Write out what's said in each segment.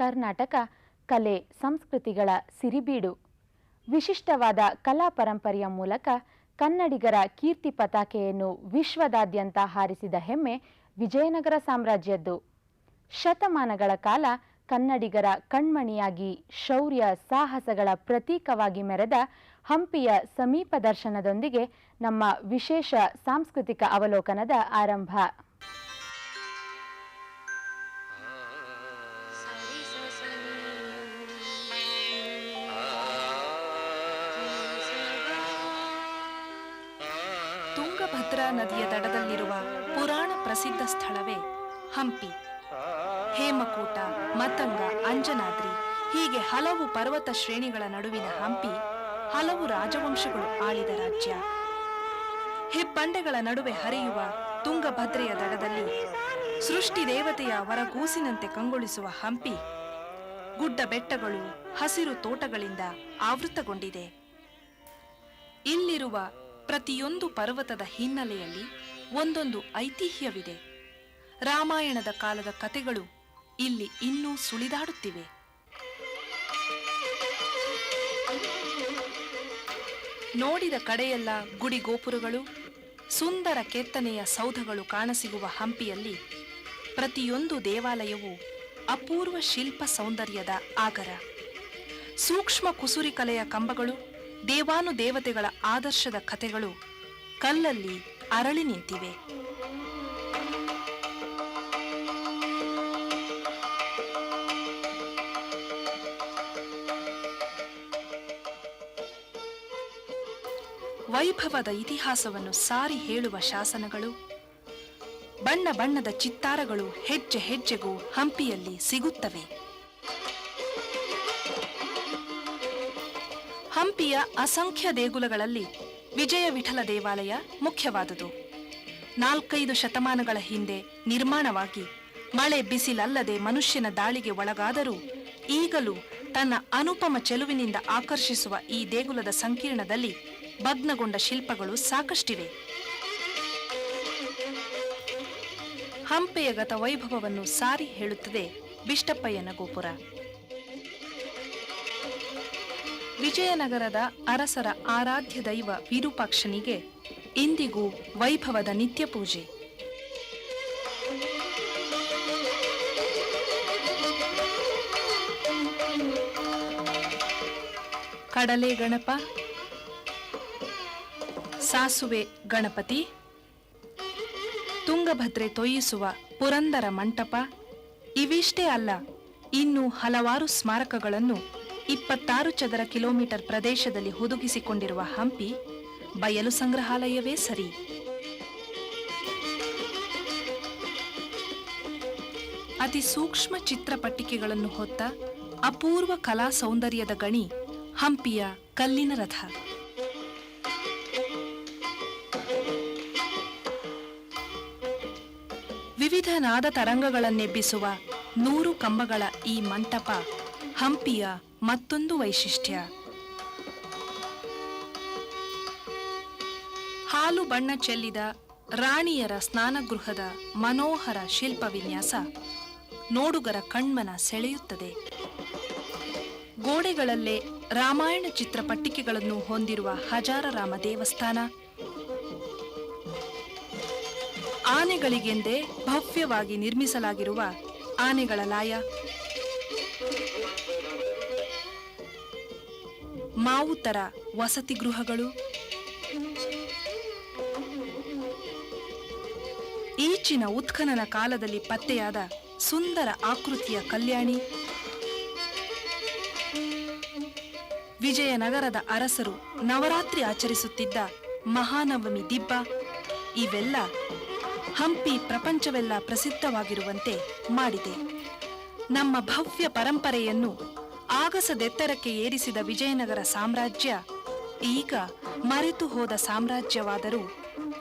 ಕರ್ನಾಟಕ ಕಲೆ, ಸಂಸ್ಕೃತಿಗಳ ಸಿರಿಬೀಡು. ವಿಶಿಷ್ಟವಾದ ಕಲಾ ಪರಂಪರೆಯ ಮೂಲಕ ಕನ್ನಡಿಗರ ಕೀರ್ತಿ ಪತಾಕೆಯನ್ನು ವಿಶ್ವದಾದ್ಯಂತ ಹಾರಿಸಿದ ಹೆಮ್ಮೆ ವಿಜಯನಗರ ಸಾಮ್ರಾಜ್ಯದ್ದು. ಶತಮಾನಗಳ ಕಾಲ ಕನ್ನಡಿಗರ ಕಣ್ಮಣಿಯಾಗಿ ಶೌರ್ಯ ಸಾಹಸಗಳ ಪ್ರತೀಕವಾಗಿ ಮೆರೆದ ಹಂಪಿಯ ಸಮೀಪ ದರ್ಶನದೊಂದಿಗೆ ನಮ್ಮ ವಿಶೇಷ ಸಾಂಸ್ಕೃತಿಕ ಅವಲೋಕನದ ಆರಂಭ. ತುಂಗಭದ್ರಾ ನದಿಯ ದಡದಲ್ಲಿರುವ ಪುರಾಣ ಪ್ರಸಿದ್ಧ ಸ್ಥಳವೇ ಹಂಪಿ. ಹೇಮಕೂಟ ಮತಂಗ ಅಂಜನಾದ್ರಿ ಹೀಗೆ ಹಲವು ಪರ್ವತ ಶ್ರೇಣಿಗಳ ನಡುವಿನ ಹಂಪಿ ಹಲವು ರಾಜವಂಶಗಳು ಆಳಿದ ರಾಜ್ಯ. ಹೆಬ್ಬಂಡೆಗಳ ನಡುವೆ ಹರಿಯುವ ತುಂಗಭದ್ರೆಯ ದಡದಲ್ಲಿ ಸೃಷ್ಟಿ ದೇವತೆಯ ವರಗೂಸಿನಂತೆ ಕಂಗೊಳಿಸುವ ಹಂಪಿ ಗುಡ್ಡ ಬೆಟ್ಟಗಳು, ಹಸಿರು ತೋಟಗಳಿಂದ ಆವೃತಗೊಂಡಿದೆ. ಇಲ್ಲಿರುವ ಪ್ರತಿಯೊಂದು ಪರ್ವತದ ಹಿನ್ನೆಲೆಯಲ್ಲಿ ಒಂದೊಂದು ಐತಿಹ್ಯವಿದೆ. ರಾಮಾಯಣದ ಕಾಲದ ಕತೆಗಳು ಇಲ್ಲಿ ಇನ್ನೂ ಸುಳಿದಾಡುತ್ತಿವೆ. ನೋಡಿದ ಕಡೆಯೆಲ್ಲ ಗುಡಿ ಗೋಪುರಗಳು ಸುಂದರ ಕೆತ್ತನೆಯ ಸೌಧಗಳು ಕಾಣಸಿಗುವ ಹಂಪಿಯಲ್ಲಿ ಪ್ರತಿಯೊಂದು ದೇವಾಲಯವು ಅಪೂರ್ವ ಶಿಲ್ಪ ಸೌಂದರ್ಯದ ಆಗರ. ಸೂಕ್ಷ್ಮ ಕುಸುರಿ ಕಲೆಯ ಕಂಬಗಳು ದೇವಾನುದೇವತೆಗಳ ಆದರ್ಶದ ಕಥೆಗಳು ಕಲ್ಲಲ್ಲಿ ಅರಳಿ ನಿಂತಿವೆ. ವೈಭವದ ಇತಿಹಾಸವನ್ನು ಸಾರಿ ಹೇಳುವ ಶಾಸನಗಳು, ಬಣ್ಣ ಬಣ್ಣದ ಚಿತ್ತಾರಗಳು ಹೆಜ್ಜೆ ಹೆಜ್ಜೆಗೂ ಹಂಪಿಯಲ್ಲಿ ಸಿಗುತ್ತವೆ. ಹಂಪಿಯ ಅಸಂಖ್ಯ ದೇಗುಲಗಳಲ್ಲಿ ವಿಜಯ ವಿಠಲ ದೇವಾಲಯ ಮುಖ್ಯವಾದುದು. ನಾಲ್ಕೈದು ಶತಮಾನಗಳ ಹಿಂದೆ ನಿರ್ಮಾಣವಾಗಿ ಮಳೆ ಬಿಸಿಲಲ್ಲದೆ ಮನುಷ್ಯನ ದಾಳಿಗೆ ಒಳಗಾದರೂ ಈಗಲೂ ತನ್ನ ಅನುಪಮ ಚೆಲುವಿನಿಂದ ಆಕರ್ಷಿಸುವ ಈ ದೇಗುಲದ ಸಂಕೀರ್ಣದಲ್ಲಿ ಭಗ್ನಗೊಂಡ ಶಿಲ್ಪಗಳು ಸಾಕಷ್ಟಿವೆ. ಹಂಪೆಯ ಗತ ವೈಭವವನ್ನು ಸಾರಿ ಹೇಳುತ್ತದೆ ಬಿಷ್ಟಪ್ಪಯ್ಯನ ಗೋಪುರ. ವಿಜಯನಗರದ ಅರಸರ ಆರಾಧ್ಯ ದೈವ ವಿರೂಪಾಕ್ಷನಿಗೆ ಇಂದಿಗೂ ವೈಭವದ ನಿತ್ಯ ಪೂಜೆ. ಕಡಲೆ ಗಣಪ, ಸಾಸುವೆ ಗಣಪತಿ, ತುಂಗಭದ್ರೆ ತೊಯ್ಯಿಸುವ ಪುರಂದರ ಮಂಟಪ, ಇವಿಷ್ಟೇ ಅಲ್ಲ, ಇನ್ನೂ ಹಲವಾರು ಸ್ಮಾರಕಗಳನ್ನು ಇಪ್ಪತ್ತಾರು ಚದರ ಕಿಲೋಮೀಟರ್ ಪ್ರದೇಶದಲ್ಲಿ ಹುದುಗಿಸಿಕೊಂಡಿರುವ ಹಂಪಿ ಬಯಲು ಸಂಗ್ರಹಾಲಯವೇ ಸರಿ. ಅತಿ ಸೂಕ್ಷ್ಮ ಚಿತ್ರಪಟ್ಟಿಕೆಗಳನ್ನು ಹೊತ್ತ ಅಪೂರ್ವ ಕಲಾ ಸೌಂದರ್ಯದ ಗಣಿ ಹಂಪಿಯ ಕಲ್ಲಿನ ರಥ. ವಿವಿಧ ನಾದ ತರಂಗಗಳನ್ನೆಬ್ಬಿಸುವ ನೂರು ಕಂಬಗಳ ಈ ಮಂಟಪ ಹಂಪಿಯ ಮತ್ತೊಂದು ವೈಶಿಷ್ಟ್ಯ. ಹಾಲು ಬಣ್ಣ ಚೆಲ್ಲಿದ ರಾಣಿಯರ ಸ್ನಾನಗೃಹದ ಮನೋಹರ ಶಿಲ್ಪ ವಿನ್ಯಾಸ ನೋಡುಗರ ಕಣ್ಮನ ಸೆಳೆಯುತ್ತದೆ. ಗೋಡೆಗಳಲ್ಲೇ ರಾಮಾಯಣ ಚಿತ್ರಪಟ್ಟಿಕೆಗಳನ್ನು ಹೊಂದಿರುವ ಹಜಾರರಾಮ ದೇವಸ್ಥಾನ. ಆನೆಗಳಿಗೆಂದೇ ಭವ್ಯವಾಗಿ ನಿರ್ಮಿಸಲಾಗಿರುವ ಆನೆಗಳ ಲಾಯ. ಮಾವುತರ ವಸತಿ ಗೃಹಗಳು. ಈಚಿನ ಉತ್ಖನನ ಕಾಲದಲ್ಲಿ ಪತ್ತೆಯಾದ ಸುಂದರ ಆಕೃತಿಯ ಕಲ್ಯಾಣಿ. ವಿಜಯನಗರದ ಅರಸರು ನವರಾತ್ರಿ ಆಚರಿಸುತ್ತಿದ್ದ ಮಹಾನವಮಿ ದಿಬ್ಬ. ಇವೆಲ್ಲ ಹಂಪಿ ಪ್ರಪಂಚವೆಲ್ಲ ಪ್ರಸಿದ್ಧವಾಗಿರುವಂತೆ ಮಾಡಿದೆ. ನಮ್ಮ ಭವ್ಯ ಪರಂಪರೆಯನ್ನು ಆಗಸದೆತ್ತರಕ್ಕೆ ಏರಿಸಿದ ವಿಜಯನಗರ ಸಾಮ್ರಾಜ್ಯ ಈಗ ಮರೆತು ಹೋದ ಸಾಮ್ರಾಜ್ಯವಾದರೂ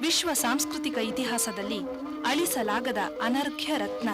ವಿಶ್ವ ಸಾಂಸ್ಕೃತಿಕ ಇತಿಹಾಸದಲ್ಲಿ ಅಳಿಸಲಾಗದ ಅನರ್ಘ್ಯ ರತ್ನ.